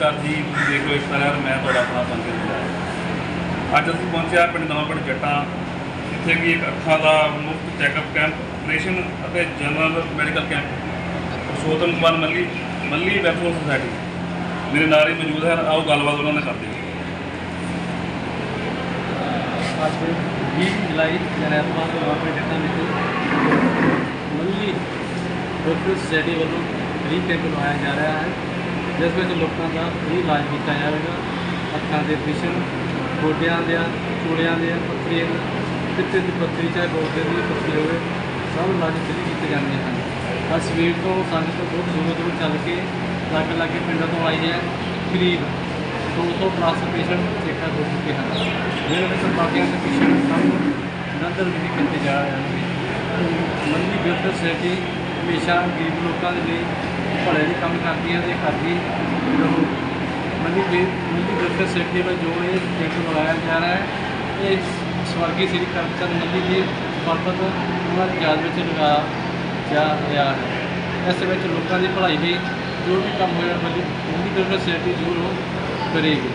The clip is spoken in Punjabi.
ਦੇਖ ਲਓ ਇੱਕ ਤਰ੍ਹਾਂ ਮੈਂ ਤੁਹਾਡਾ ਆਪਣਾ ਪੰਕਜ ਬੁਲਾਇਆ ਅੱਜ ਅਸੀਂ ਪਹੁੰਚਿਆ ਪਿੰਡ ਨਵਾਂਪਿੰਡ ਜੱਟਾਂ, ਜਿੱਥੇ ਕਿ ਇੱਕ ਅੱਖਾਂ ਦਾ ਮੁਫਤ ਚੈੱਕਅਪ ਕੈਂਪ ਆਪਰੇਸ਼ਨ ਅਤੇ general medical camp Sotan Kumar Malli Malli welfare society. ਮੇਰੇ ਨਾਲ ਹੀ ਮੌਜੂਦ ਹਨ, ਆਓ ਗੱਲਬਾਤ ਉਹਨਾਂ ਨਾਲ ਕਰਦੇ ਹਾਂ। ਅੱਜ 20 ਜੁਲਾਈ ਜਨੈਤਵਾਰ ਤੋਂ ਆਪਣੇ ਜੱਟਾਂ ਵਿੱਚ ਮੱਲੀ ਡਾਕਟਰ ਸੋਸਾਇਟੀ ਵੱਲੋਂ ਫ੍ਰੀ ਕੈਂਪ ਲਗਾਇਆ ਜਾ ਰਿਹਾ ਹੈ। ਜਿਸ ਵਿੱਚ ਲੋਕਾਂ ਦਾ ਫ੍ਰੀ ਇਲਾਜ ਕੀਤਾ ਜਾਵੇਗਾ। ਅੱਖਾਂ ਦੇ ਆਪਰੇਸ਼ਨ ਗੋਡਿਆਂ ਦੇ ਚੂੜਿਆਂ ਦੇ ਪੱਥਰੀਆਂ ਪਿੱਤੇ ਦੀ ਪੱਥਰੀ ਚਾਹੇ ਗੋਡੇ ਦੀ ਪੱਥਰੀ ਹੋਵੇ, ਸਭ ਇਲਾਜ ਫ੍ਰੀ ਕੀਤੇ ਜਾਂਦੇ ਹਨ। ਅੱਜ ਸਵੇਰ ਤੋਂ ਸੰਗਤ ਬਹੁਤ ਦੂਰੋਂ ਦੂਰ ਚੱਲ ਕੇ ਲਾਗੇ ਲਾਗੇ ਪਿੰਡਾਂ ਤੋਂ ਆਈ ਹੈ। ਕਰੀਬ 200 ਪਲੱਸ ਪੇਸ਼ੈਂਟ ਚੈੱਕਅਪ ਹੋ ਚੁੱਕੇ ਹਨ। ਜਿਹਨਾਂ ਵਿੱਚ ਬਾਕੀਆਂ ਦੇ ਪੇਸ਼ੈਂਟ ਸਭ ਨੰਦਰ ਵੀ ਕੀਤੇ ਜਾ ਰਹੇ ਹਨ। ਮੰਨੀ ਬਿਲਡਰ ਸੋਸਾਇਟੀ ਹਮੇਸ਼ਾ ਗਰੀਬ ਲੋਕਾਂ ਦੇ ਲਈ ਭਲੇ ਦੀ ਕੰਮ ਕਰਦੀ ਹੈ ਤੇ ਖਾਦੀ ਰਹੂ ਮੰਨੀ ਬਿ ਮੰਨੀ ਬਿਲਡਰ ਸੋਸਾਇਟੀ ਵੱਲੋਂ ਜੋ ਇਹ ਕੈਂਪ ਬਣਾਇਆ ਜਾ ਰਿਹਾ ਹੈ। ਇਹ ਸਵਰਗੀ ਸ੍ਰੀ ਕਰਮਚੰਦ ਮੰਨੀ ਦੀ ਪਰਬਤ ਉਹਨਾਂ ਦੀ ਯਾਦ ਵਿੱਚ ਲਗਾਇਆ ਜਾ ਰਿਹਾ ਹੈ। ਇਸ ਵਿੱਚ ਲੋਕਾਂ ਦੀ ਭਲਾਈ ਲਈ ਜੋ ਵੀ ਕੰਮ ਹੋਇਆ, ਮੰਨੀ ਮੰਨੀ ਬਿਲਡਰ ਸੋਸਾਇਟੀ ਜ਼ਰੂਰ ਕਰੇਗੀ।